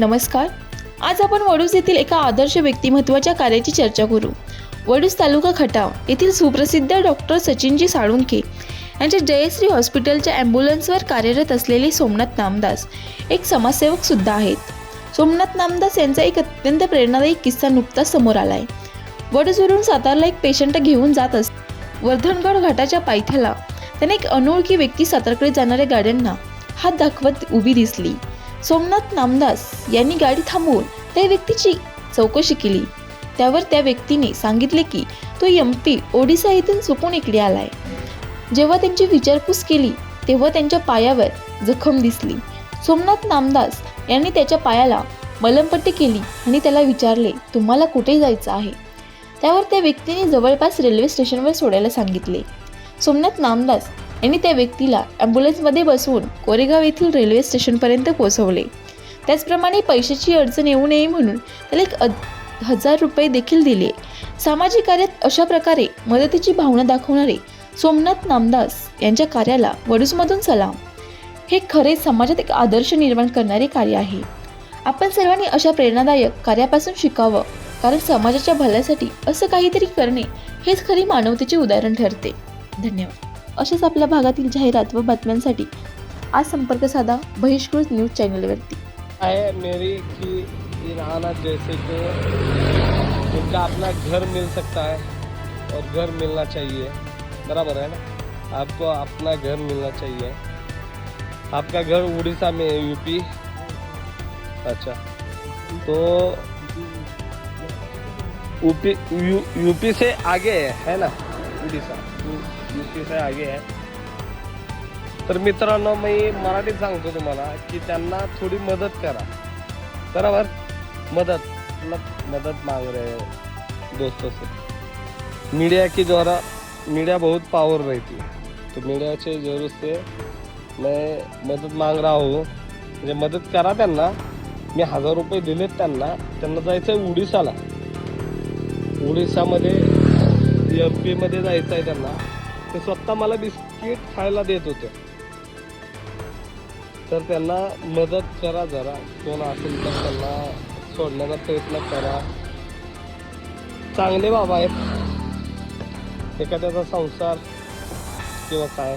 नमस्कार. आज आपण वडूस येथील एका आदर्श व्यक्तिमत्वाच्या कार्याची चर्चा करू. वडूस तालुका खटाव येथील सुप्रसिद्ध डॉक्टर सचिनजी साळुंखे यांच्या जयश्री हॉस्पिटलच्या ॲम्ब्युलन्सवर कार्यरत असलेले सोमनाथ नामदास एक समाजसेवक सुद्धा आहेत. सोमनाथ नामदास यांचा एक अत्यंत प्रेरणादायी किस्सा नुकताच समोर आला आहे वडूसवरून सातारला एक पेशंट घेऊन जात अस वर्धनगड घाटाच्या पायथ्याला त्याने एक अनोळखी व्यक्ती सातारकडे जाणाऱ्या गाड्यांना हात दाखवत उभी दिसली. सोमनाथ नामदास यांनी गाडी थांबवून त्या व्यक्तीची चौकशी केली. त्यावर त्या व्यक्तीने सांगितले की तो एम पी ओडिसा येथून चुकून इकडे आलाय. जेव्हा त्यांची विचारपूस केली तेव्हा त्यांच्या पायावर जखम दिसली. सोमनाथ नामदास यांनी त्याच्या पायाला मलमपट्टी केली आणि त्याला विचारले तुम्हाला कुठे जायचं आहे? त्यावर त्या व्यक्तीने जवळपास रेल्वे स्टेशनवर सोडायला सांगितले. सोमनाथ नामदास यांनी त्या व्यक्तीला ॲम्ब्युलन्समध्ये बसवून कोरेगाव येथील रेल्वे स्टेशनपर्यंत पोहोचवले. त्याचप्रमाणे पैशाची अडचण येऊ नये म्हणून त्याला एक अद- हजार रुपये देखील दिले. सामाजिक कार्यात अशा प्रकारे मदतीची भावना दाखवणारे सोमनाथ नामदास यांच्या कार्याला वडूसमधून सलाम. हे खरे समाजात एक आदर्श निर्माण करणारे कार्य आहे. आपण सर्वांनी अशा प्रेरणादायक कार्यापासून शिकावं कारण समाजाच्या भल्यासाठी असं काहीतरी करणे हेच खरी मानवतेचे उदाहरण ठरते. धन्यवाद. अशाच आपल्या भागातील जाहिरात व बातम्यांसाठी आज संपर्क साधा बहिष्कृत न्यूज चॅनलवरती. है मेरी कि इन आना जैसे को उनका अपना घर मिल सकता है और घर मिलना चाहिए। बराबर है ना? आपको अपना घर मिलना चाहिए। आपका घर उड़ीसा में है यूपी अच्छा। तो यूपी यू, यूपी से आगे है है ना उड़ीसा? यूपी से आगे आहे. तर मित्रांनो मी मराठीत सांगतो तुम्हाला की त्यांना थोडी मदत करा. बरोबर? मदत मदत मांग रहे दोस्त दोस्तों से मीडिया की द्वारा मीडिया बहुत पावर रहती है. तो मीडिया के जरूर से मैं मदत मांग रहा हूँ. म्हणजे मदत करा त्यांना. मी हजार रुपये दिलेत त्यांना. त्यांना जायचं आहे उडीसाला. उडीसामध्ये एफ बीमध्ये जायचं आहे त्यांना. ते स्वतः मला बिस्किट खायला देत होते. तर त्यांना मदत करा जरा. कोण असेल तर त्यांना सोडण्याचा प्रयत्न करा. चांगले बाबा आहेत. एखाद्याचा संसार किंवा काय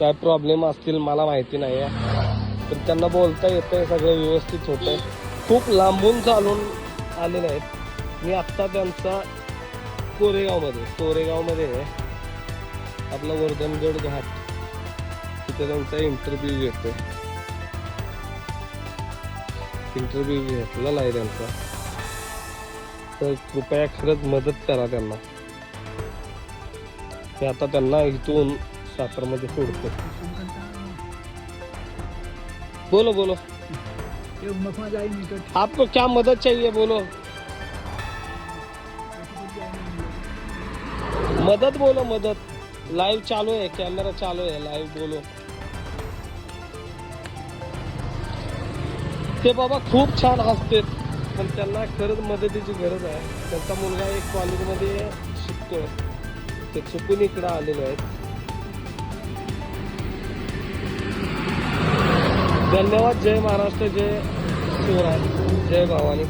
काय प्रॉब्लेम असतील मला माहिती नाही आहे तर त्यांना बोलता येतंय सगळं व्यवस्थित होतंय. खूप लांबून चालून आलेले आहेत. मी आत्ता त्यांचा कोरेगावमध्ये कोरेगावमध्ये आहे. आपला वर्धनगड घाट. तिथे त्यांचा इंटरव्ह्यू घेतोय. इंटरव्ह्यू घेतलेला आहे त्यांचा. तर कृपया खरंच मदत करा त्यांना. मी आता त्यांना इथून सातारमध्ये सोडतो बोलो बोलो. आपको क्या मदद चाहिए? बोलो. मदत बोलो मदत. लाईव्ह चालू आहे कॅमेरा चालू आहे लाईव्ह बोलो. ते बाबा खूप छान हसते पण त्यांना खरंच मदतीची गरज आहे. त्यांचा मुलगा एक कॉलेजमध्ये शिकतोय. ते चुकून इकडं आलेले आहेत. धन्यवाद जय महाराष्ट्र जय शिवराय जय भवानी.